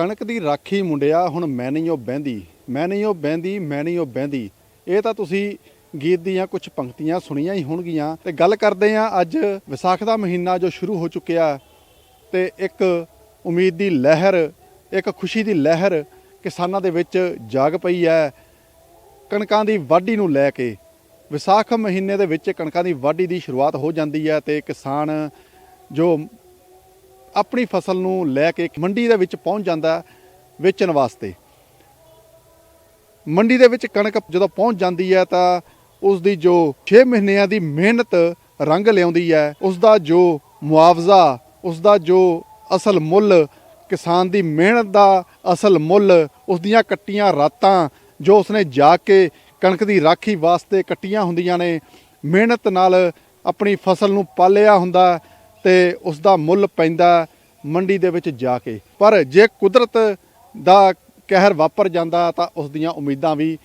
ਕਣਕ ਦੀ ਰਾਖੀ ਮੁੰਡਿਆ, ਹੁਣ ਮੈਂ ਨਹੀਂ ਉਹ ਬਹਿੰਦੀ, ਮੈਂ ਨਹੀਂ ਉਹ ਬਹਿੰਦੀ, ਮੈਂ ਨਹੀਂ ਉਹ ਬਹਿੰਦੀ। ਇਹ ਤਾਂ ਤੁਸੀਂ ਗੀਤ ਦੀਆਂ ਕੁਝ ਪੰਕਤੀਆਂ ਸੁਣੀਆਂ ਹੀ ਹੋਣਗੀਆਂ। ਤੇ ਗੱਲ ਕਰਦੇ ਆ ਅੱਜ ਵਿਸਾਖ ਦਾ ਮਹੀਨਾ ਜੋ ਸ਼ੁਰੂ ਹੋ ਚੁੱਕਿਆ, ਤੇ ਇੱਕ ਉਮੀਦ ਦੀ ਲਹਿਰ, ਇੱਕ ਖੁਸ਼ੀ ਦੀ ਲਹਿਰ ਕਿਸਾਨਾਂ ਦੇ ਵਿੱਚ ਜਾਗ ਪਈ ਹੈ। ਕਣਕਾਂ ਦੀ ਵਾਢੀ ਨੂੰ ਲੈ ਕੇ ਵਿਸਾਖ ਮਹੀਨੇ ਦੇ ਵਿੱਚ ਕਣਕਾਂ ਦੀ ਵਾਢੀ ਦੀ ਸ਼ੁਰੂਆਤ ਹੋ ਜਾਂਦੀ ਹੈ ਤੇ ਕਿਸਾਨ ਜੋ ਆਪਣੀ ਫਸਲ ਨੂੰ ਲੈ ਕੇ ਮੰਡੀ ਦੇ ਵਿੱਚ ਪਹੁੰਚ ਜਾਂਦਾ ਵੇਚਣ ਵਾਸਤੇ। ਮੰਡੀ ਦੇ ਵਿੱਚ ਕਣਕ ਜਦੋਂ ਪਹੁੰਚ ਜਾਂਦੀ ਹੈ ਤਾਂ ਉਸ ਦੀ ਜੋ 6 ਮਹੀਨਿਆਂ ਦੀ ਮਿਹਨਤ ਰੰਗ ਲਿਆਉਂਦੀ ਹੈ। ਉਸ ਦਾ ਜੋ ਮੁਆਵਜ਼ਾ ਉਸ ਦਾ ਜੋ ਅਸਲ ਮੁੱਲ, ਕਿਸਾਨ ਦੀ ਮਿਹਨਤ ਦਾ ਅਸਲ ਮੁੱਲ ਉਸ ਦੀਆਂ ਕੱਟੀਆਂ ਰਾਤਾਂ ਜੋ ਉਸਨੇ ਜਾ ਕੇ ਕਣਕ ਦੀ ਰਾਖੀ ਵਾਸਤੇ ਕੱਟੀਆਂ ਹੁੰਦੀਆਂ ਨੇ, ਮਿਹਨਤ ਨਾਲ ਆਪਣੀ ਫਸਲ ਨੂੰ ਪਾਲਿਆ ਹੁੰਦਾ ਤੇ ਉਸ ਦਾ ਮੁੱਲ ਪੈਂਦਾ ਮੰਡੀ ਦੇ ਵਿੱਚ ਜਾ ਕੇ। ਪਰ ਜੇ ਕੁਦਰਤ ਦਾ ਕਹਿਰ ਵਾਪਰ ਜਾਂਦਾ ਤਾਂ ਉਸ ਦੀਆਂ ਉਮੀਦਾਂ ਵੀ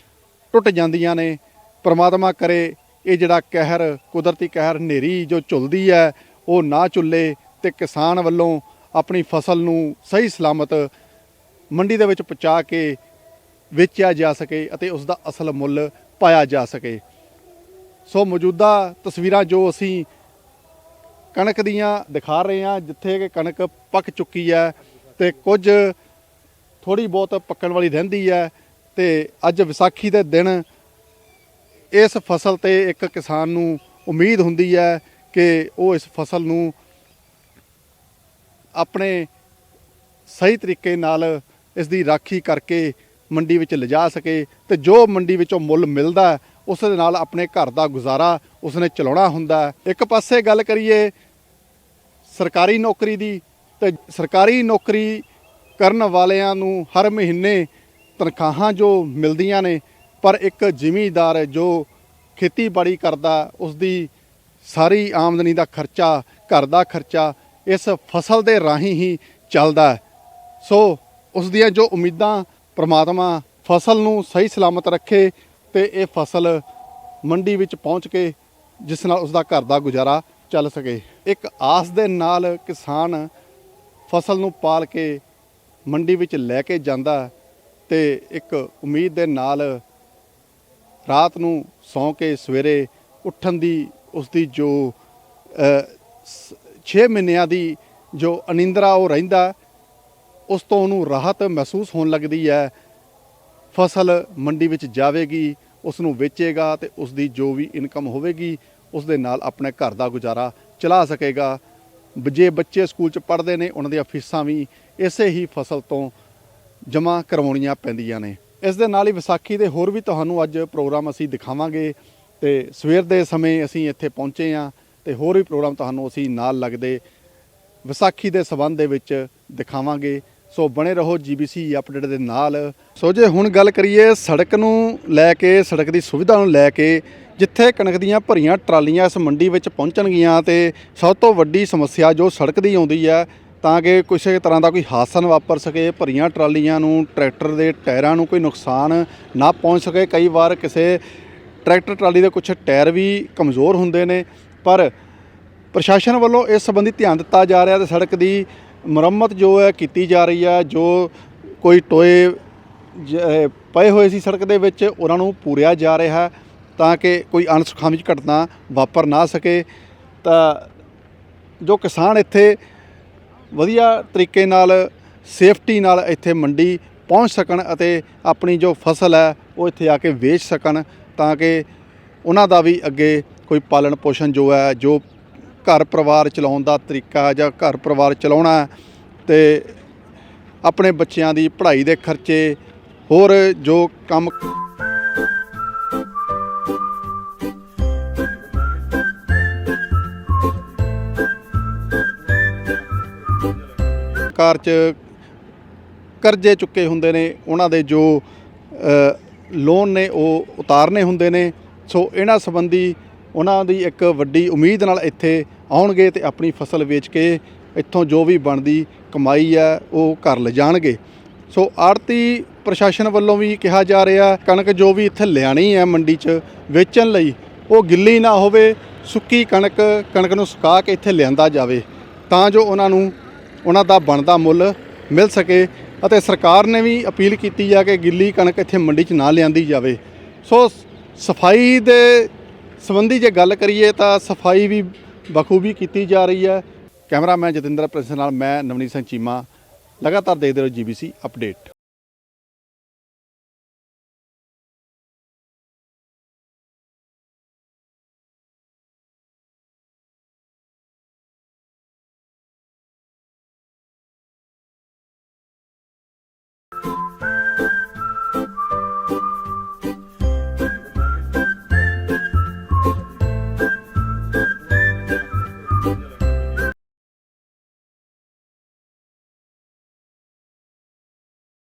ਟੁੱਟ ਜਾਂਦੀਆਂ ਨੇ। ਪ੍ਰਮਾਤਮਾ ਕਰੇ ਇਹ ਜਿਹੜਾ ਕਹਿਰ, ਕੁਦਰਤੀ ਕਹਿਰ ਹਨੇਰੀ ਜੋ ਝੁੱਲਦੀ ਹੈ, ਉਹ ਨਾ ਝੁੱਲੇ ਤੇ ਕਿਸਾਨ ਵੱਲੋਂ ਆਪਣੀ ਫਸਲ ਨੂੰ ਸਹੀ ਸਲਾਮਤ ਮੰਡੀ ਦੇ ਵਿੱਚ ਪਹੁੰਚਾ ਕੇ ਵੇਚਿਆ ਜਾ ਸਕੇ ਅਤੇ ਉਸ ਦਾ ਅਸਲ ਮੁੱਲ ਪਾਇਆ ਜਾ ਸਕੇ। ਸੋ ਮੌਜੂਦਾ ਤਸਵੀਰਾਂ ਜੋ ਅਸੀਂ ਕਣਕ ਦੀਆਂ ਦਿਖਾ ਰਹੇ ਹਾਂ, ਜਿੱਥੇ ਕਿ ਕਣਕ ਪੱਕ ਚੁੱਕੀ ਹੈ ਤੇ ਕੁਝ ਥੋੜੀ ਬਹੁਤ ਪੱਕਣ ਵਾਲੀ ਰਹਿੰਦੀ ਹੈ ਤੇ ਅੱਜ ਵਿਸਾਖੀ ਦੇ ਦਿਨ ਇਸ ਫਸਲ ਤੇ ਇੱਕ ਕਿਸਾਨ ਨੂੰ ਉਮੀਦ ਹੁੰਦੀ ਹੈ ਕਿ ਉਹ ਇਸ ਫਸਲ ਨੂੰ ਆਪਣੇ ਸਹੀ ਤਰੀਕੇ ਨਾਲ ਇਸ ਦੀ ਰਾਖੀ ਕਰਕੇ ਮੰਡੀ ਵਿੱਚ ਲਿਜਾ ਸਕੇ ਤੇ ਜੋ ਮੰਡੀ ਵਿੱਚੋਂ ਮੁੱਲ ਮਿਲਦਾ ਉਸ ਦੇ ਨਾਲ ਆਪਣੇ ਘਰ ਦਾ ਗੁਜ਼ਾਰਾ ਉਸਨੇ ਚਲਾਉਣਾ ਹੁੰਦਾ ਇੱਕ ਪਾਸੇ ਗੱਲ ਕਰੀਏ ਸਰਕਾਰੀ ਨੌਕਰੀ ਦੀ ਤੇ ਸਰਕਾਰੀ ਨੌਕਰੀ ਕਰਨ ਵਾਲਿਆਂ ਨੂੰ ਹਰ ਮਹੀਨੇ ਤਨਖਾਹਾਂ ਜੋ ਮਿਲਦੀਆਂ ਨੇ, ਪਰ ਇੱਕ ਜ਼ਿਮੀਂਦਾਰ ਜੋ ਖੇਤੀਬਾੜੀ ਕਰਦਾ ਉਸ ਦੀ ਸਾਰੀ ਆਮਦਨੀ ਦਾ ਖਰਚਾ, ਘਰ ਦਾ ਖਰਚਾ ਇਸ ਫਸਲ ਦੇ ਰਾਹੀਂ ਹੀ ਚੱਲਦਾ ਸੋ ਉਸ ਦੀਆਂ ਜੋ ਉਮੀਦਾਂ, ਪ੍ਰਮਾਤਮਾ ਫਸਲ ਨੂੰ ਸਹੀ ਸਲਾਮਤ ਰੱਖੇ ਤੇ ਇਹ ਫਸਲ ਮੰਡੀ ਵਿੱਚ ਪਹੁੰਚ ਕੇ ਜਿਸ ਨਾਲ ਉਸ ਦਾ ਘਰ ਦਾ ਗੁਜ਼ਾਰਾ ਚੱਲ ਸਕੇ। ਇੱਕ ਆਸ ਦੇ ਨਾਲ ਕਿਸਾਨ ਫਸਲ ਨੂੰ ਪਾਲ ਕੇ ਮੰਡੀ ਵਿੱਚ ਲੈ ਕੇ ਜਾਂਦਾ ਹੈ ਤੇ ਇੱਕ ਉਮੀਦ ਦੇ ਨਾਲ ਰਾਤ ਨੂੰ ਸੌਂ ਕੇ ਸਵੇਰੇ ਉੱਠਣ ਦੀ, ਉਸ ਦੀ ਜੋ 6 ਮਹੀਨਿਆਂ ਦੀ ਜੋ ਅਨਿੰਦਰਾ ਉਹ ਰਹਿੰਦਾ, ਉਸ ਤੋਂ ਉਹਨੂੰ ਰਾਹਤ ਮਹਿਸੂਸ ਹੋਣ ਲੱਗਦੀ ਹੈ। ਫਸਲ ਮੰਡੀ ਵਿੱਚ ਜਾਵੇਗੀ, ਉਸ ਨੂੰ ਵੇਚੇਗਾ ਤੇ ਉਸ ਦੀ ਜੋ ਵੀ ਇਨਕਮ ਹੋਵੇਗੀ, ਉਸ ਦੇ ਨਾਲ ਆਪਣੇ ਘਰ ਦਾ ਗੁਜ਼ਾਰਾ ਚਲਾ ਸਕੇਗਾ। ਜੇ ਬੱਚੇ ਸਕੂਲ 'ਚ ਪੜ੍ਹਦੇ ਨੇ, ਉਹਨਾਂ ਦੀਆਂ ਫੀਸਾਂ ਵੀ ਇਸੇ ਹੀ ਫਸਲ ਤੋਂ ਜਮ੍ਹਾਂ ਕਰਵਾਉਣੀਆਂ ਪੈਂਦੀਆਂ ਨੇ। ਇਸ ਦੇ ਨਾਲ ਹੀ ਵਿਸਾਖੀ ਦੇ ਹੋਰ ਵੀ ਤੁਹਾਨੂੰ ਅੱਜ ਪ੍ਰੋਗਰਾਮ ਅਸੀਂ ਦਿਖਾਵਾਂਗੇ ਤੇ ਸਵੇਰ ਦੇ ਸਮੇਂ ਅਸੀਂ ਇੱਥੇ ਪਹੁੰਚੇ ਹਾਂ ਤੇ ਹੋਰ ਵੀ ਪ੍ਰੋਗਰਾਮ ਤੁਹਾਨੂੰ ਅਸੀਂ ਨਾਲ ਲੱਗਦੇ ਵਿਸਾਖੀ ਦੇ ਸਬੰਧ ਦੇ ਵਿੱਚ ਦਿਖਾਵਾਂਗੇ। ਸੋ ਬਣੇ ਰਹੋ ਜੀਬੀਸੀ ਅਪਡੇਟ ਦੇ ਨਾਲ। ਸੋ ਜੇ ਹੁਣ ਗੱਲ ਕਰੀਏ ਸੜਕ ਨੂੰ ਲੈ ਕੇ, ਸੜਕ ਦੀ ਸੁਵਿਧਾ ਨੂੰ ਲੈ ਕੇ, ਜਿੱਥੇ ਕਣਕ ਦੀਆਂ ਭਰੀਆਂ ਟਰਾਲੀਆਂ ਇਸ ਮੰਡੀ ਵਿੱਚ ਪਹੁੰਚਣਗੀਆਂ ਤੇ ਸਭ ਤੋਂ ਵੱਡੀ ਸਮੱਸਿਆ ਜੋ ਸੜਕ ਦੀ ਆਉਂਦੀ ਹੈ, ਤਾਂ ਕਿ ਕਿਸੇ ਤਰ੍ਹਾਂ ਦਾ ਕੋਈ ਹਾਦਸਾ ਨਾ ਵਾਪਰ ਸਕੇ, ਭਰੀਆਂ ਟਰਾਲੀਆਂ ਨੂੰ, ਟਰੈਕਟਰ ਦੇ ਟਾਇਰਾਂ ਨੂੰ ਕੋਈ ਨੁਕਸਾਨ ਨਾ ਪਹੁੰਚ ਸਕੇ। ਕਈ ਵਾਰ ਕਿਸੇ ਟਰੈਕਟਰ ਟਰਾਲੀ ਦੇ ਕੁਝ ਟਾਇਰ ਵੀ ਕਮਜ਼ੋਰ ਹੁੰਦੇ ਨੇ, ਪਰ ਪ੍ਰਸ਼ਾਸਨ ਵੱਲੋਂ ਇਸ ਸੰਬੰਧੀ ਧਿਆਨ ਦਿੱਤਾ ਜਾ ਰਿਹਾ ਤੇ ਸੜਕ ਦੀ ਮੁਰੰਮਤ ਜੋ ਹੈ ਕੀਤੀ ਜਾ ਰਹੀ ਹੈ, ਜੋ ਕੋਈ ਟੋਏ ਪਏ ਹੋਏ ਸੀ ਸੜਕ ਦੇ ਵਿੱਚ, ਉਹਨਾਂ ਨੂੰ ਪੂਰਿਆ ਜਾ ਰਿਹਾ ਹੈ ਤਾਂ ਕਿ ਕੋਈ ਅਣਸੁਖਾਵੀ ਘਟਨਾ ਵਾਪਰ ਨਾ ਸਕੇ। ਤਾਂ ਜੋ ਕਿਸਾਨ ਇੱਥੇ ਵਧੀਆ ਤਰੀਕੇ ਨਾਲ, ਸੇਫਟੀ ਨਾਲ ਇੱਥੇ ਮੰਡੀ ਪਹੁੰਚ ਸਕਣ ਅਤੇ ਆਪਣੀ ਜੋ ਫਸਲ ਹੈ, ਉਹ ਇੱਥੇ ਆ ਕੇ ਵੇਚ ਸਕਣ ਤਾਂ ਕਿ ਉਹਨਾਂ ਦਾ ਵੀ ਅੱਗੇ ਕੋਈ ਪਾਲਣ ਪੋਸ਼ਣ ਜੋ ਹੈ, ਜੋ ਘਰ ਪਰਿਵਾਰ ਚਲਾਉਣ ਦਾ ਤਰੀਕਾ ਜਾਂ ਘਰ ਪਰਿਵਾਰ ਚਲਾਉਣਾ ਹੈ ਤੇ ਆਪਣੇ ਬੱਚਿਆਂ ਦੀ ਪੜ੍ਹਾਈ ਦੇ ਖਰਚੇ ਹੋਰ ਜੋ ਕੰਮ ਕਾਰ ਚ ਕਰਜ਼ੇ ਚੁੱਕੇ ਹੁੰਦੇ ਨੇ, ਉਹਨਾਂ ਦੇ ਜੋ ਲੋਨ ਨੇ ਉਹ ਉਤਾਰਨੇ ਹੁੰਦੇ ਨੇ। ਸੋ ਇਹਨਾਂ ਸੰਬੰਧੀ ਉਹਨਾਂ ਦੀ ਇੱਕ ਵੱਡੀ ਉਮੀਦ ਨਾਲ ਇੱਥੇ ਆਉਣਗੇ ਤੇ ਆਪਣੀ ਫਸਲ ਵੇਚ ਕੇ ਇੱਥੋਂ ਜੋ ਵੀ ਬਣਦੀ ਕਮਾਈ ਹੈ, ਉਹ ਘਰ ਲਿਜਾਣਗੇ। ਸੋ ਆੜਤੀ ਪ੍ਰਸ਼ਾਸਨ ਵੱਲੋਂ ਵੀ ਕਿਹਾ ਜਾ ਰਿਹਾ, ਕਣਕ ਜੋ ਵੀ ਇੱਥੇ ਲਿਆਣੀ ਹੈ ਮੰਡੀ 'ਚ ਵੇਚਣ ਲਈ, ਉਹ ਗਿੱਲੀ ਨਾ ਹੋਵੇ, ਸੁੱਕੀ ਕਣਕ ਕਣਕ ਨੂੰ ਸੁਕਾ ਕੇ ਇੱਥੇ ਲਿਆਂਦਾ ਜਾਵੇ, ਤਾਂ ਜੋ ਉਹਨਾਂ ਨੂੰ, ਉਹਨਾਂ ਦਾ ਬਣਦਾ ਮੁੱਲ ਮਿਲ ਸਕੇ ਅਤੇ ਸਰਕਾਰ ਨੇ ਵੀ ਅਪੀਲ ਕੀਤੀ ਆ ਕਿ ਗਿੱਲੀ ਕਣਕ ਇੱਥੇ ਮੰਡੀ 'ਚ ਨਾ ਲਿਆਂਦੀ ਜਾਵੇ। ਸੋ, ਸਫ਼ਾਈ ਦੇ ਸੰਬੰਧੀ ਜੇ ਗੱਲ ਕਰੀਏ ਤਾਂ ਸਫ਼ਾਈ ਵੀ ਬਖੂਬੀ ਕੀਤੀ ਜਾ ਰਹੀ ਹੈ। ਕੈਮਰਾਮੈਨ ਜਤਿੰਦਰ ਪ੍ਰਿੰਸ ਨਾਲ ਮੈਂ ਨਵਨੀਤ ਸਿੰਘ ਚੀਮਾ। ਲਗਾਤਾਰ ਦੇਖਦੇ ਰਹੋ ਜੀਬੀਸੀ ਅਪਡੇਟ।